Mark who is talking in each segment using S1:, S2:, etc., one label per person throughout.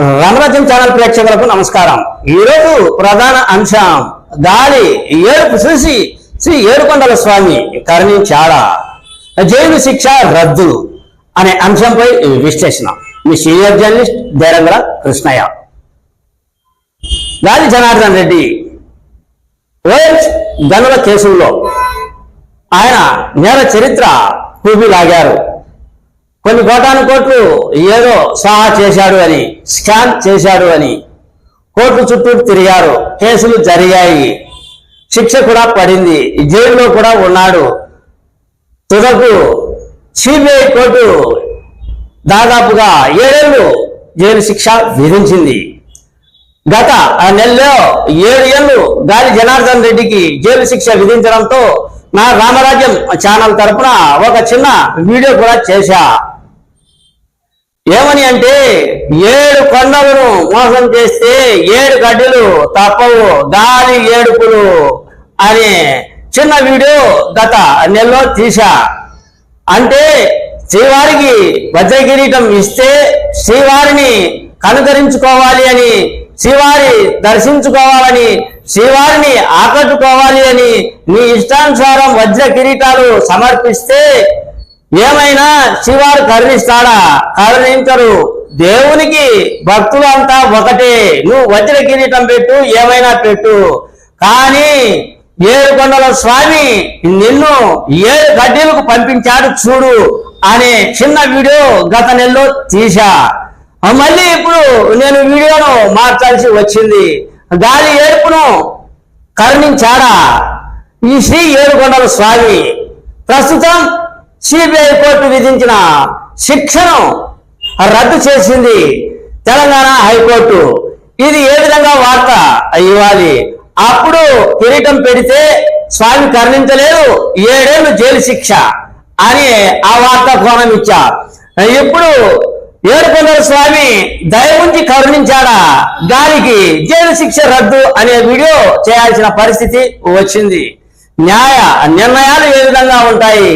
S1: రణరత్నం channel ప్రేక్షకులకు నమస్కారం. ఈరోజు ప్రధాన అంశం గాలి ఏడుపు. చూసి శ్రీ ఏడుకొండల స్వామి కరుణించాడా జైలు శిక్ష రద్దు అనే అంశంపై విశ్లేషణ. మీ సీనియర్ జర్నలిస్ట్ దేరంద్ర కృష్ణయ్య. గాలి జనార్దన్ రెడ్డి. ఓఎస్ గనుల కేసుల్లో ఆయన నేర చరిత్ర లాగారు కొన్ని కోటాను కోట్లు ఏదో సహా చేశాడు అని స్కాన్ చేశాడు అని. కోర్టు చుట్టూ తిరిగారు. కేసులు జరిగాయి. శిక్ష కూడా పడింది. జైల్లో కూడా ఉన్నాడు. తుదకు సిబిఐ కోర్టు దాదాపుగా ఏడేళ్ళు జైలు శిక్ష విధించింది. గత నెలలో ఏడు ఏళ్ళు గాలి జనార్దన్ రెడ్డికి జైలు శిక్ష విధించడంతో నా రామరాజ్యం ఛానల్ తరపున ఒక చిన్న వీడియో కూడా చేశా. ఏమని అంటే ఏడు కొండలను మోసం చేస్తే ఏడు గడ్డలు తప్పవు గాలి ఏడుపులు అనే చిన్న వీడియో గత నెలలో తీశా. అంటే శ్రీవారికి వజ్ర కిరీటం ఇస్తే శ్రీవారిని కనుకరించుకోవాలి అని శ్రీవారి దర్శించుకోవాలని శ్రీవారిని ఆకట్టుకోవాలి అని నీ ఇష్టానుసారం వజ్ర కిరీటాలు సమర్పిస్తే ఏమైనా శివారు కరుణిస్తాడా? కరుణించరు. దేవునికి భక్తులు అంతా ఒకటే. నువ్వు వజ్ర కిరీటం పెట్టు ఏమైనా పెట్టు. కానీ ఏడుకొండల స్వామి నిన్ను ఏడు గడ్డీలకు పంపించాడు చూడు అనే చిన్న వీడియో గత నెలలో తీశా. మళ్ళీ ఇప్పుడు నేను వీడియోను మార్చాల్సి వచ్చింది. గాలి ఏడుపును కరుణించాడా? ఈ శ్రీ ఏడుకొండల స్వామి. ప్రస్తుతం సిబిఐ కోర్టు విధించిన శిక్షను రద్దు చేసింది తెలంగాణ హైకోర్టు. ఇది ఏ విధంగా వార్త ఇవ్వాలి? అప్పుడు కిరీటం పెడితే స్వామి కరుణించలేదు ఏడేళ్ళు జైలు శిక్ష అని ఆ వార్త కోణం ఇచ్చా ఇప్పుడు ఏడుకొండల స్వామి దయ ఉంచి కరుణించాడా? దానికి జైలు శిక్ష రద్దు అనే వీడియో చేయాల్సిన పరిస్థితి వచ్చింది. న్యాయ నిర్ణయాలు ఏ విధంగా ఉంటాయి?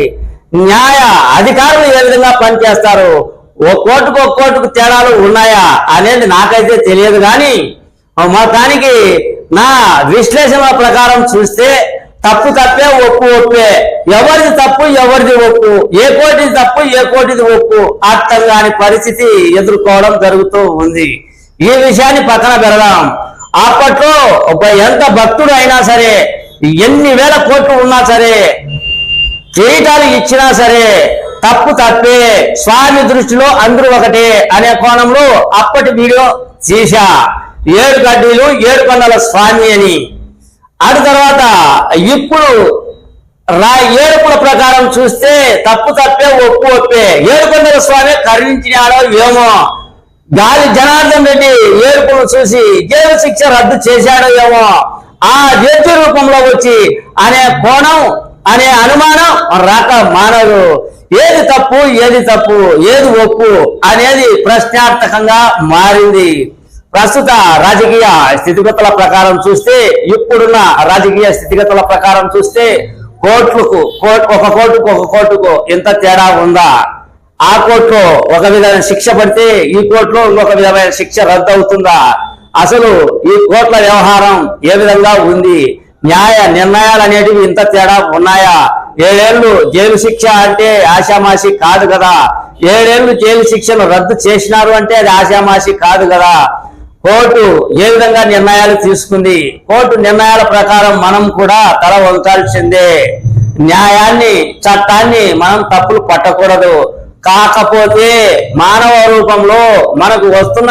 S1: న్యాయ అధికారులు ఏ విధంగా పనిచేస్తారు? ఓ కోర్టుకు ఒక కోర్టుకు తేడాలు ఉన్నాయా అనేది నాకైతే తెలియదు కానీ మొత్తానికి నా విశ్లేషణ ప్రకారం చూస్తే తప్పు తప్పే ఒప్పు ఒప్పే. ఎవరిది తప్పు ఎవరిది ఒప్పు? ఏ కోటిది తప్పు ఏ కోటిది ఒప్పు? అర్థం కాని పరిస్థితి ఎదుర్కోవడం జరుగుతూ ఉంది. ఈ విషయాన్ని పక్కన పెడదాం. అప్పట్లో ఒక ఎంత భక్తుడు అయినా సరే ఎన్ని వేల కోట్లు ఉన్నా సరే చేయటాలు ఇచ్చినా సరే తప్పు తప్పే. స్వామి దృష్టిలో అందరూ ఒకటే అనే కోణంలో అప్పటి వీడియో చేశా ఏడు గడ్డీలు ఏడు కొండల స్వామి అని. అటు తర్వాత ఇప్పుడు రా ఏడుపుల ప్రకారం చూస్తే తప్పు తప్పే ఒప్పు ఒప్పే. ఏడుకొండల స్వామి కరుణించినాడో ఏమో. గాలి జనార్దన్ రెడ్డి ఏడుపును చూసి జైలు శిక్ష రద్దు చేశాడో ఏమో. ఆ జడ్జి రూపంలో వచ్చి అనే కోణం అనే అనుమానం రాక మానదు ఏది తప్పు ఏది తప్పు ఏది ఒప్పు అనేది ప్రశ్నార్థకంగా మారింది. ప్రస్తుత రాజకీయ స్థితిగతుల ప్రకారం చూస్తే ఇప్పుడున్న రాజకీయ స్థితిగతుల ప్రకారం చూస్తే కోట్లకు కోర్టు ఒక కోర్టుకు ఒక కోర్టుకు ఎంత తేడా ఉందా? ఆ కోర్టులో ఒక విధమైన శిక్ష పడితే ఈ కోర్టులో ఇంకొక విధమైన శిక్ష రద్దు అవుతుందా? అసలు ఈ కోర్టుల వ్యవహారం ఏ విధంగా ఉంది? న్యాయ నిర్ణయాలు అనేటివి ఇంత తేడా ఉన్నాయా? ఏడేళ్ళు జైలు శిక్ష అంటే ఆశామాసి కాదు కదా. ఏడేళ్ళు జైలు శిక్షను రద్దు చేసినారు అంటే అది ఆశామాసి కాదు కదా. కోర్టు ఏ విధంగా నిర్ణయాలు తీసుకుంది? కోర్టు నిర్ణయాల ప్రకారం మనం కూడా తల వంచాల్సిందే. న్యాయాన్ని చట్టాన్ని మనం తప్పులు పట్టకూడదు. కాకపోతే మానవ రూపంలో మనకు వస్తున్న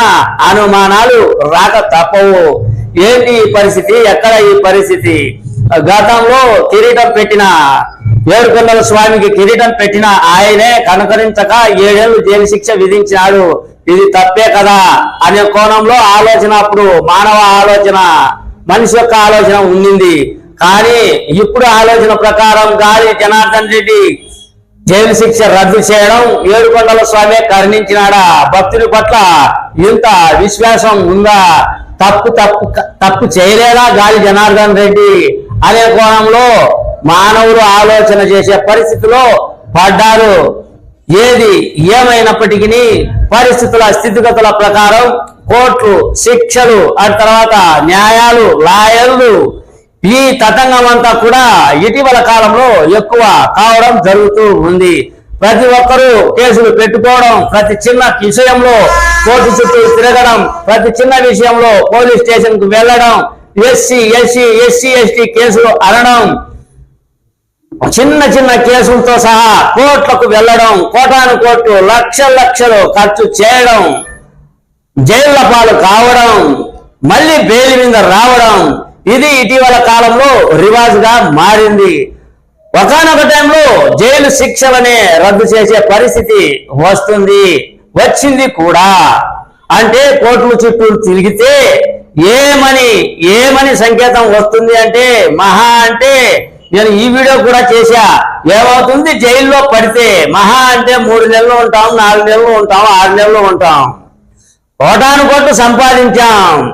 S1: అనుమానాలు రాక తప్పవు. ఏంటి ఈ పరిస్థితి? ఎక్కడ ఈ పరిస్థితి? గతంలో కిరీటం పెట్టిన ఏడుకొండల స్వామికి కిరీటం పెట్టిన ఆయనే కనుకరించక ఏడేళ్ళు జైలు శిక్ష విధించినాడు. ఇది తప్పే కదా అనే కోణంలో ఆలోచన అప్పుడు మానవ ఆలోచన మనిషి యొక్క ఆలోచన ఉండింది. కానీ ఇప్పుడు ఆలోచన ప్రకారం గాలి జనార్దన్ రెడ్డి జైలు శిక్ష రద్దు చేయడం ఏడుకొండల స్వామి కరుణించినాడా? భక్తుడి పట్ల ఇంత విశ్వాసం ఉందా? తప్పు తప్పు తప్పు చేయలేదా గాలి జనార్దన్ రెడ్డి? అనే కోణంలో మానవులు ఆలోచన చేసే పరిస్థితిలో పడ్డారు. ఏది ఏమైనప్పటికీ పరిస్థితుల స్థితిగతుల ప్రకారం కోర్టు శిక్షలు ఆ తర్వాత న్యాయాలు లాయర్లు ఈ తతంగం అంతా కూడా ఇటీవల కాలంలో ఎక్కువ కావడం జరుగుతూ ఉంది. ప్రతి ఒక్కరూ కేసులు పెట్టుకోవడం ప్రతి చిన్న విషయంలో కోర్టు చుట్టూ తిరగడం ప్రతి చిన్న విషయంలో పోలీస్ స్టేషన్కు వెళ్ళడం ఎస్సీ ఎస్సీ ఎస్సీ ఎస్టీ కేసులు అనడం చిన్న చిన్న కేసులతో సహా కోర్టులకు వెళ్ళడం కోటాను కోర్టు లక్ష లక్షలు ఖర్చు చేయడం జైళ్ళ పాలు కావడం మళ్ళీ బెయిల్ మీద రావడం ఇది ఇటీవల కాలంలో రివాజ్గా మారింది. ఒకనొక టైంలో జైలు శిక్షలనే రద్దు చేసే పరిస్థితి వస్తుంది. వచ్చింది కూడా. అంటే కోర్టుల చుట్టూ తిరిగితే ఏమని ఏమని సంకేతం వస్తుంది అంటే మహా అంటే నేను ఈ వీడియో కూడా చేశా. ఏమవుతుంది? జైల్లో పడితే మహా అంటే మూడు నెలలు ఉంటాం నాలుగు నెలలు ఉంటాం ఆరు నెలలు ఉంటాం. కోటాను కోట్లు సంపాదించాం.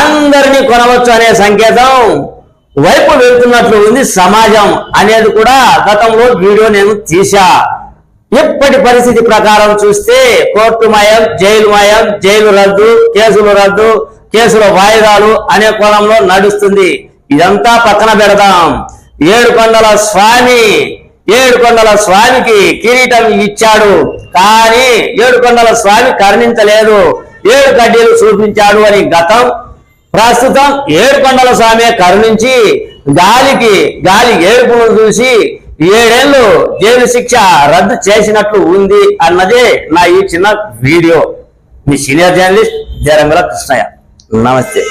S1: అందరినీ కొనవచ్చు అనే సంకేతం వైపు వెళ్తున్నట్లు ఉంది సమాజం అనేది కూడా గతంలో వీడియో నేను తీశా. ఇప్పటి పరిస్థితి ప్రకారం చూస్తే కోర్టు మయం జైలు మయం జైలు రద్దు కేసులు రద్దు కేసుల వాయిదాలు అనే కోణంలో నడుస్తుంది. ఇదంతా పక్కన పెడదాం. ఏడు కొండల స్వామి ఏడు కొండల స్వామికి కిరీటం ఇచ్చాడు. కానీ ఏడు కొండల స్వామి కరుణించలేదు. ఏడు కడ్డీలు చూపించాడు అని గతం ప్రస్తుతం ఏడుకొండల స్వామి కరుణించి గాలికి గాలి ఏడుపును చూసి ఏడేళ్ళు జైలు శిక్ష రద్దు చేసినట్లు ఉంది అన్నదే నా ఈ చిన్న వీడియో. మీ సీనియర్ జర్నలిస్ట్ జరంగుల కృష్ణయ్య. నమస్తే.